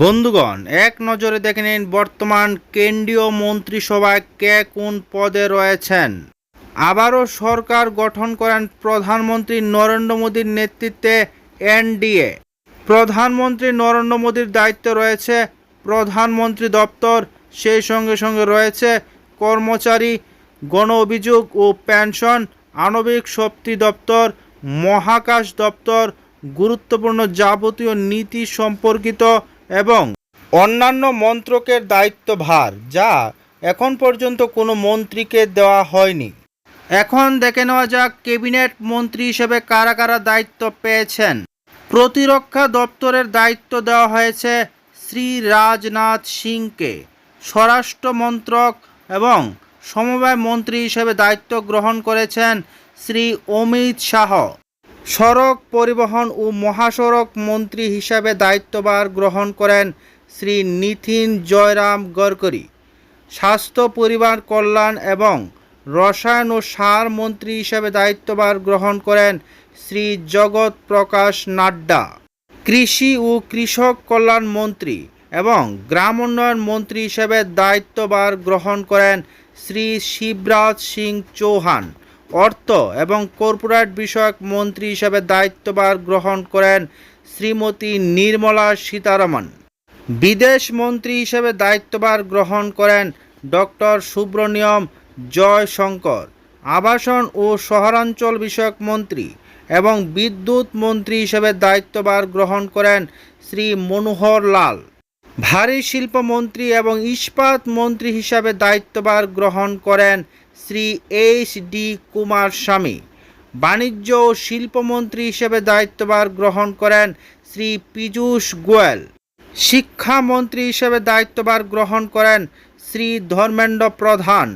বন্ধুগণ, এক নজরে দেখে নিন বর্তমান কেন্দ্রীয় মন্ত্রিসভায় কে কোন পদে রয়েছেন। আবারও সরকার গঠন করেন প্রধানমন্ত্রী নরেন্দ্র মোদীর নেতৃত্বে এনডিএ। প্রধানমন্ত্রী নরেন্দ্র মোদীর দায়িত্বে রয়েছে প্রধানমন্ত্রী দপ্তর, সেই সঙ্গে সঙ্গে রয়েছে কর্মচারী, গণ অভিযোগ ও পেনশন, আণবিক শক্তি দপ্তর, মহাকাশ দপ্তর, গুরুত্বপূর্ণ যাবতীয় নীতি সম্পর্কিত এবং অন্যান্য মন্ত্রকের দায়িত্বভার, যা এখন পর্যন্ত কোনো মন্ত্রীকে দেওয়া হয়নি। এখন দেখে নেওয়া যাক, ক্যাবিনেট মন্ত্রী হিসেবে কারা কারা দায়িত্ব পেয়েছেন। প্রতিরক্ষা দপ্তরের দায়িত্ব দেওয়া হয়েছে শ্রী রাজনাথ সিংকে। স্বরাষ্ট্র মন্ত্রক এবং সমবায় মন্ত্রী হিসেবে দায়িত্ব গ্রহণ করেছেন শ্রী অমিত শাহ। সড়ক পরিবহন ও মহাসড়ক মন্ত্রী হিসাবে দায়িত্বভার গ্রহণ করেন শ্রী নিতিন জয়রাম গডকরি। স্বাস্থ্য, পরিবার কল্যাণ এবং রসায়ন ও সার মন্ত্রী হিসাবে দায়িত্বভার গ্রহণ করেন শ্রী জগৎ প্রকাশ নাড্ডা। কৃষি ও কৃষক কল্যাণ মন্ত্রী এবং গ্রাম উন্নয়ন মন্ত্রী হিসেবে দায়িত্বভার গ্রহণ করেন শ্রী শিবরাজ সিং চৌহান। অর্থ এবং কর্পোরেট বিষয়ক মন্ত্রী হিসেবে দায়িত্বভার গ্রহণ করেন শ্রীমতী নির্মলা সীতারামন। বিদেশ মন্ত্রী হিসেবে দায়িত্বভার গ্রহণ করেন ডক্টর সুব্রনিয়ম জয়শঙ্কর। আবাসন ও শহরাঞ্চল বিষয়ক মন্ত্রী এবং বিদ্যুৎ মন্ত্রী হিসেবে দায়িত্বভার গ্রহণ করেন শ্রী মনোহর লাল। ভারী শিল্প মন্ত্রী এবং ইস্পাত মন্ত্রী হিসাবে দায়িত্বভার গ্রহণ করেন শ্রী এইচ ডি কুমার স্বামী, বাণিজ্য ও শিল্পমন্ত্রী হিসেবে দায়িত্বভার গ্রহণ করেন শ্রী পীযূষ গোয়েল। শিক্ষামন্ত্রী হিসেবে দায়িত্বভার গ্রহণ করেন শ্রী ধর্মেন্দ্র প্রধান।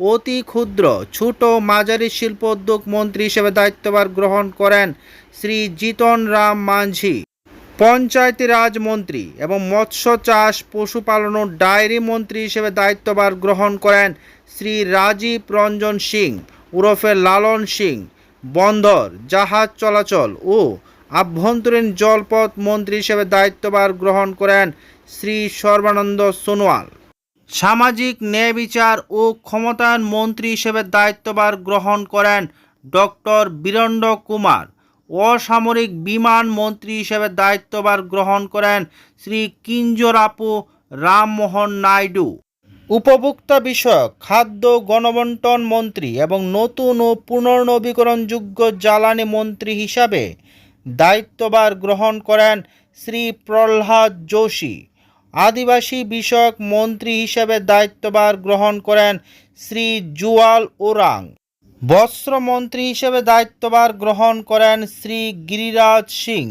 অতি ক্ষুদ্র, ছোট, মাঝারি শিল্প উদ্যোগ মন্ত্রী হিসেবে দায়িত্বভার গ্রহণ করেন শ্রী জিতন রাম মাঝি। পঞ্চায়েতি রাজ মন্ত্রী এবং মৎস্য চাষ পশুপালন ও ডায়েরি মন্ত্রী হিসেবে দায়িত্বভার গ্রহণ করেন শ্রী রাজীব রঞ্জন সিং ওরফে লালন সিং, বন্দর, জাহাজ চলাচল ও আভ্যন্তরীণ জলপথ মন্ত্রী হিসেবে দায়িত্বভার গ্রহণ করেন শ্রী সর্বানন্দ সোনোয়াল। সামাজিক ন্যায় বিচার ও ক্ষমতায়ন মন্ত্রী হিসেবে দায়িত্বভার গ্রহণ করেন ডক্টর বীরেন্দ্র কুমার। অসামরিক বিমান মন্ত্রী হিসেবে দায়িত্বভার গ্রহণ করেন শ্রী কিঞ্জরাপু রামমোহন নাইডু। উপভোক্তা বিষয়ক, খাদ্য গণবন্টন মন্ত্রী এবং নতুন ও পুনর্নবীকরণযোগ্য জ্বালানি মন্ত্রী হিসাবে দায়িত্বভার গ্রহণ করেন শ্রী প্রহ্লাদ যোশী। আদিবাসী বিষয়ক মন্ত্রী হিসেবে দায়িত্বভার গ্রহণ করেন শ্রী জুয়াল ওরাং। বস্ত্রমন্ত্রী হিসেবে দায়িত্বভার গ্রহণ করেন শ্রী গিরিরাজ সিং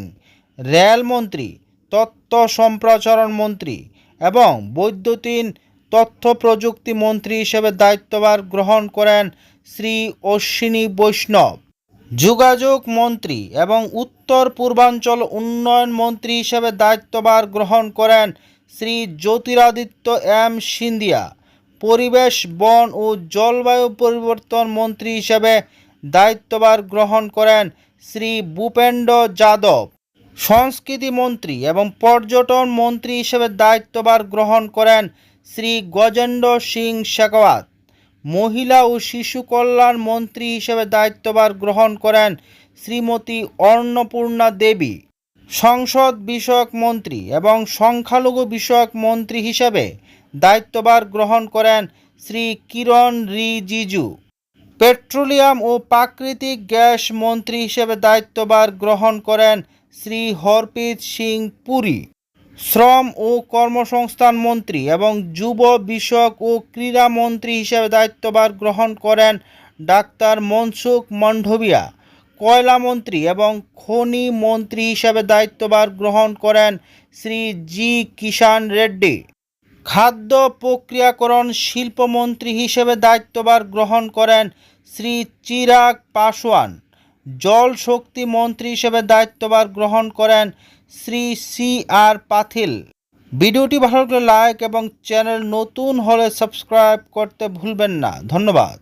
রেলমন্ত্রী তথ্য সম্প্রচারণ মন্ত্রী এবং বৈদ্যুতিন তথ্য প্রযুক্তি মন্ত্রী হিসেবে দায়িত্বভার গ্রহণ করেন শ্রী অশ্বিনী বৈষ্ণব। যোগাযোগ মন্ত্রী এবং উত্তর পূর্বাঞ্চল উন্নয়ন মন্ত্রী হিসেবে দায়িত্বভার গ্রহণ করেন শ্রী জ্যোতিরাদিত্য এম সিন্ধিয়া। পরিবেশ, বন ও জলবায়ু পরিবর্তন মন্ত্রী হিসেবে দায়িত্বভার গ্রহণ করেন শ্রী ভূপেন্দ্র যাদব। সংস্কৃতি মন্ত্রী এবং পর্যটন মন্ত্রী হিসেবে দায়িত্বভার গ্রহণ করেন শ্রী গজেন্দ্র সিং শেখাওয়াত। মহিলা ও শিশু কল্যাণ মন্ত্রী হিসেবে দায়িত্বভার গ্রহণ করেন শ্রীমতী অন্নপূর্ণা দেবী। সংসদ বিষয়ক মন্ত্রী এবং সংখ্যালঘু বিষয়ক মন্ত্রী হিসেবে দায়িত্বভার গ্রহণ করেন শ্রী কিরণ রিজিজু। পেট্রোলিয়াম ও প্রাকৃতিক গ্যাস মন্ত্রী হিসেবে দায়িত্বভার গ্রহণ করেন শ্রী হরপ্রীত সিং পুরী। শ্রম ও কর্মসংস্থান মন্ত্রী এবং যুব বিষয়ক ও ক্রীড়া মন্ত্রী হিসেবে দায়িত্বভার গ্রহণ করেন ডাক্তার মনসুখ মান্ডভিয়া কয়লা মন্ত্রী এবং খনি মন্ত্রী হিসেবে দায়িত্বভার গ্রহণ করেন শ্রী জি কিষাণ রেড্ডি। খাদ্য প্রক্রিয়াকরণ শিল্পমন্ত্রী হিসেবে দায়িত্বভার গ্রহণ করেন শ্রী চিরাগ পাসওয়ান জল শক্তি মন্ত্রী হিসেবে দায়িত্বভার গ্রহণ করেন শ্রী সি আর পাথিল ভিডিওটি ভালো লাগলে লাইক এবং চ্যানেল নতুন হলে সাবস্ক্রাইব করতে ভুলবেন না। ধন্যবাদ।